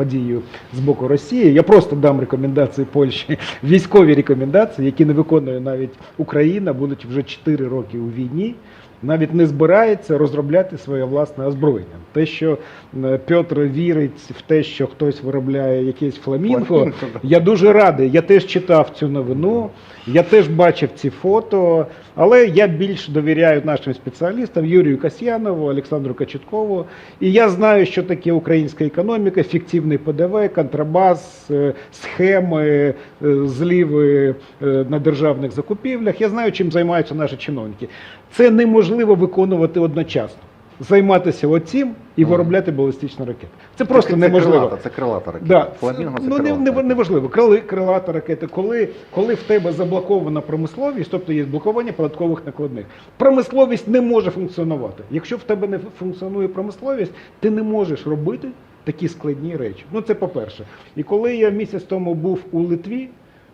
подію з боку Росії. Я просто дам рекомендації Польщі, військові рекомендації, які не виконує навіть Україна, будуть вже 4 роки у війні. Навіть не збирається розробляти своє власне озброєння. Те, що е, Петр вірить в те, що хтось виробляє якесь фламінго, я дуже радий. Я теж читав цю новину, я теж бачив ці фото, але я більш довіряю нашим спеціалістам Юрію Касьянову, Олександру Качеткову. І я знаю, що таке українська економіка, фіктивний ПДВ, контрабас, е, схеми, е, зліви на державних закупівлях. Я знаю, чим займаються наші чиновники. Це неможливо виконувати одночасно. Займатися оцім і виробляти балістичні ракети. Це просто це неможливо. Крилата, це крилата ракета. Да. Фламінго це ну, не, крилата не, ракета. неважливо. Крили, крилата ракети. Коли, коли в тебе заблокована промисловість, тобто є блокування податкових накладних, промисловість не може функціонувати. Якщо в тебе не функціонує промисловість, ти не можеш робити такі складні речі. Ну це по-перше. І коли я місяць тому був у Литві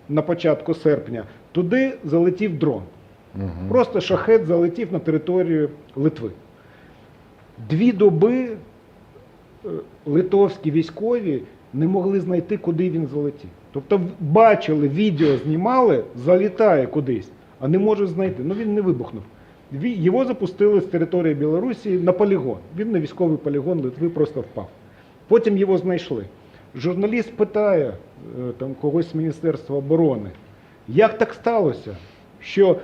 на початку серпня, туди залетів дрон. Мгм. Просто шахет залетів на територію Литви. Дві доби е, литовські військові не могли знайти, куди він залетів. Тобто бачили, відео знімали, залітає кудись, а не можуть знайти. Ну він не вибухнув. Його запустили з території Білорусі на полігон. Він на військовий полігон Литви просто впав. Потім його знайшли. Журналіст питає е, там, когось з Міністерства оборони, як так сталося, що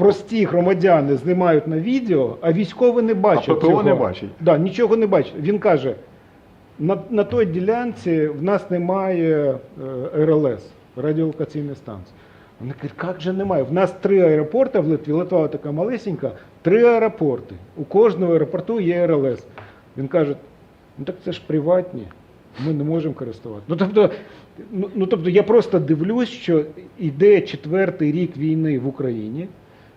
прості громадяни знімають на відео, а військові не бачать. А ППО цього. не бачить. Да, нічого не бачить. Він каже: на, на той ділянці в нас немає е, РЛС, радіолокаційної станції. Вони кажуть, як же немає? В нас три аеропорти в Литві, Литва така малесенька, три аеропорти. У кожного аеропорту є РЛС. Він каже, ну так це ж приватні, ми не можемо користуватися. Ну тобто, ну, ну, тобто я просто дивлюсь, що йде четвертий рік війни в Україні,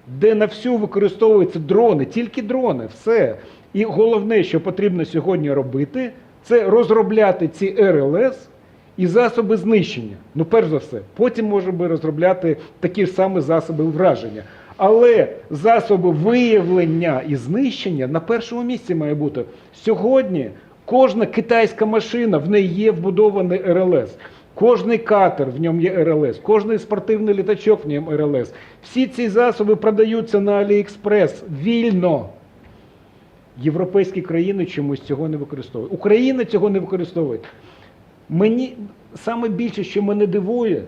де на всю використовуються дрони, тільки дрони, все. І головне, що потрібно сьогодні робити, це розробляти ці РЛС і засоби знищення. Ну, перш за все, потім можемо розробляти такі ж самі засоби враження. Але засоби виявлення і знищення на першому місці має бути. Сьогодні кожна китайська машина, в неї є вбудований РЛС. Кожний катер в ньому є РЛС, кожний спортивний літачок в ньому РЛС. Всі ці засоби продаються на Аліекспрес вільно. Європейські країни чомусь цього не використовують. Україна цього не використовує. Мені саме більше, що мене дивує,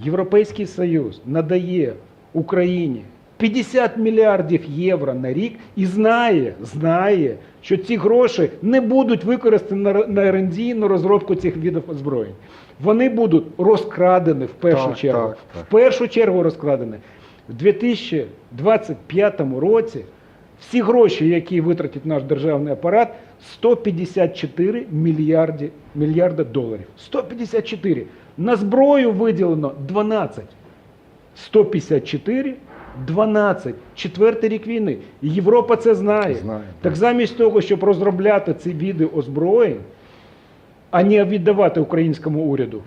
Європейський Союз надає Україні 50 мільярдів євро на рік і знає, знає, що ці гроші не будуть використані на, R&D, на розробку цих видів озброєнь. Вони будуть розкрадені в першу Так, чергу. так, так. В першу чергу розкрадені. В 2025 році всі гроші, які витратить наш державний апарат, 154 мільярди, мільярда доларів. 154. На зброю виділено 12. 154, 12. Четвертий рік війни. І Європа це знає. Знає, Так замість того, щоб розробляти ці види озброєнь, а не віддавати українському уряду.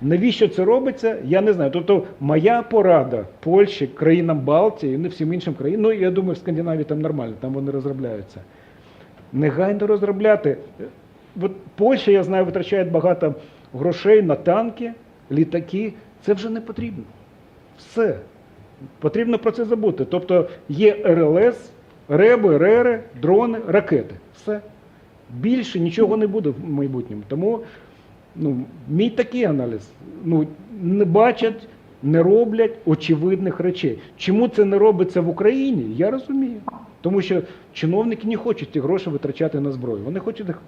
Навіщо це робиться? Я не знаю. Тобто, моя порада Польщі, країнам Балтії, не всім іншим країнам. Ну я думаю, в Скандинавії там нормально, там вони розробляються. Негайно розробляти. От Польща, я знаю, витрачає багато грошей на танки, літаки. Це вже не потрібно. Все. Потрібно про це забути. Тобто є РЛС, реби, рери, дрони, ракети. Все. Більше нічого не буде в майбутньому. Тому ну, мій такий аналіз. Ну, не бачать, не роблять очевидних речей. Чому це не робиться в Україні, я розумію. Тому що чиновники не хочуть ті гроші витрачати на зброю. Вони хочуть їх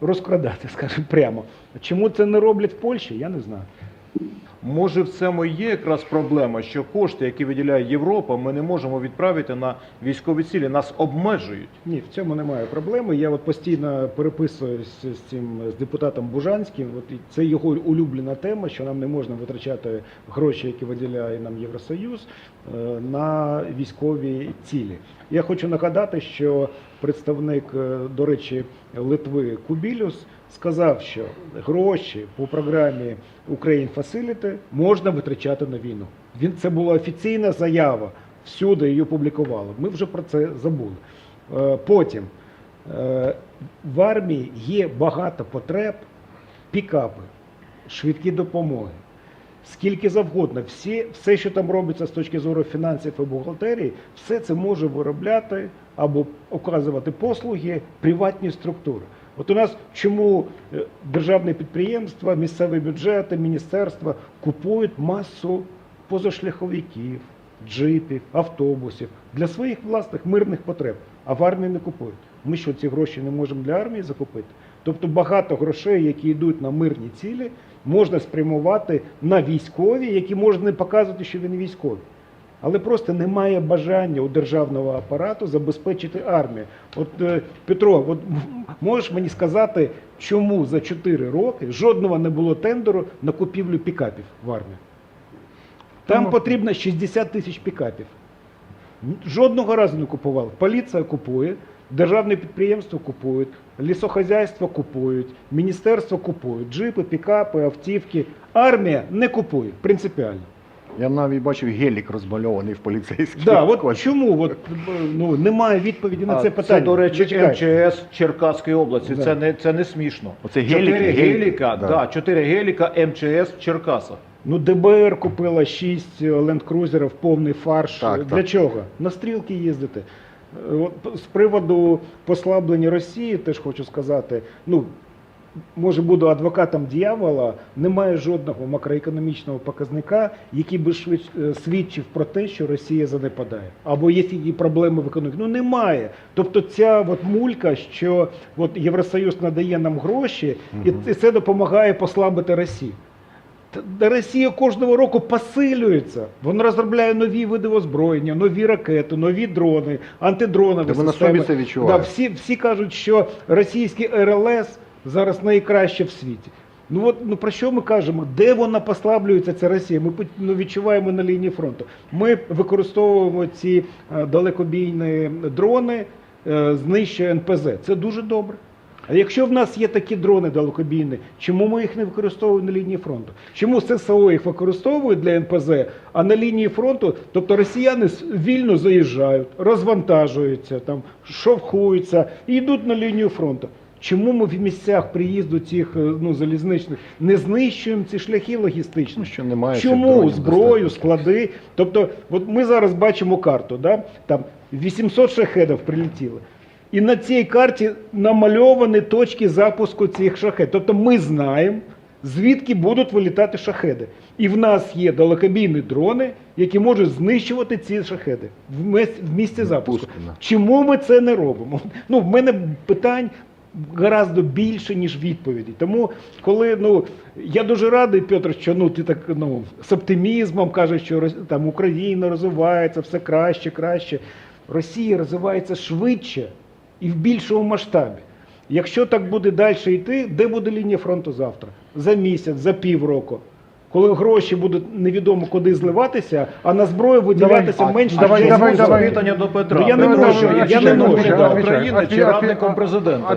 розкрадати, скажімо прямо. Чому це не роблять в Польщі, я не знаю. Може, в цьому є якраз проблема, що кошти, які виділяє Європа, ми не можемо відправити на військові цілі. Нас обмежують. Ні, в цьому немає проблеми. Я от постійно переписуюсь з цим з депутатом Бужанським. От це його улюблена тема, що нам не можна витрачати гроші, які виділяє нам Євросоюз, е, на військові цілі. Я хочу нагадати, що представник, е, до речі, Литви Кубілюс сказав, що гроші по програмі Ukraine Facility можна витрачати на війну. Він це була офіційна заява. Всюди її публікували. Ми вже про це забули. Е, Потім е, в армії є багато потреб, пікапи, швидкі допомоги, скільки завгодно, всі, все, що там робиться з точки зору фінансів і бухгалтерії, все це може виробляти або оказувати послуги приватні структури. От у нас чому е, державні підприємства, місцеві бюджети, міністерства купують масу позашляховиків, джипів, автобусів для своїх власних мирних потреб, а в армії не купують. Ми що ці гроші не можемо для армії закупити? Тобто багато грошей, які йдуть на мирні цілі, можна спрямувати на військові, які можна не показувати, що він військовий. Але просто немає бажання у державного апарату забезпечити армію. От е, Петро, от можеш мені сказати, чому за 4 роки жодного не було тендеру на купівлю пікапів в армії? Там Тому- потрібно 60 тисяч пікапів. Жодного разу не купували. Поліція купує, державне підприємство купують, лісохозяйство купують, міністерство купують, джипи, пікапи, автівки. Армія не купує принципіально. Я навіть бачив гелік розмальований в поліцейській. Да, от чому от, ну, немає відповіді на А, це питання? Це, до речі, Зачекай. МЧС Черкаської області. Да. Це не це не смішно. Оце чотири геліки, геліки, геліка, да. да. чотири геліка МЧС в Черкасах. Ну, ДБР купила 6 ленд-крузерів, повний фарш. Так, Для так. чого? На стрілки їздити. Е, От з приводу послаблення Росії, теж хочу сказати, ну, може буду адвокатом дьявола, немає жодного макроекономічного показника, який би швид- е, свідчив про те, що Росія занепадає. Або є які проблеми в економіці. Ну немає. Тобто ця от мулька, що от Євросоюз надає нам гроші, і це допомагає послабити Росію. Росія кожного року посилюється. Вона розробляє нові види озброєння, нові ракети, нові дрони, антидронові Та вона системи. собі це відчуває. Да, всі, всі кажуть, що російський РЛС зараз найкраще в світі. Ну от ну про що ми кажемо? Де вона послаблюється, ця Росія? Ми ну, відчуваємо на лінії фронту. Ми використовуємо ці е, далекобійні дрони, е, знищує НПЗ. Це дуже добре. А якщо в нас є такі дрони далекобійні, чому ми їх не використовуємо на лінії фронту? Чому ССО їх використовують для НПЗ, а на лінії фронту, тобто росіяни вільно заїжджають, розвантажуються, там, шовхуються і йдуть на лінію фронту. Чому ми в місцях приїзду цих е, ну, залізничних не знищуємо ці шляхи логістичні? Ну, що немає Чому дронів зброю, склади? Тобто, от ми зараз бачимо карту, да? там 800 шахедів прилетіло. І на цій карті намальовані точки запуску цих шахедів. Тобто ми знаємо, звідки будуть вилітати шахеди. І в нас є далекобійні дрони, які можуть знищувати ці шахеди в місці запуску. Пуску. Чому ми це не робимо? Ну, в мене питань гораздо більше, ніж відповідей. Тому, коли ну я дуже радий, Петр, що ну ти так ну з оптимізмом кажеш, що там Україна розвивається все краще, краще. Росія розвивається швидше і в більшому масштабі. Якщо так буде далі йти, де буде лінія фронту завтра? За місяць, за півроку. Коли гроші будуть невідомо куди зливатися, а на зброю виділятися Давай, менше давай, ніж давай, давай. Запитання до Петра. Ну, я не можу, я не можу, Отвечай, чи радником президента?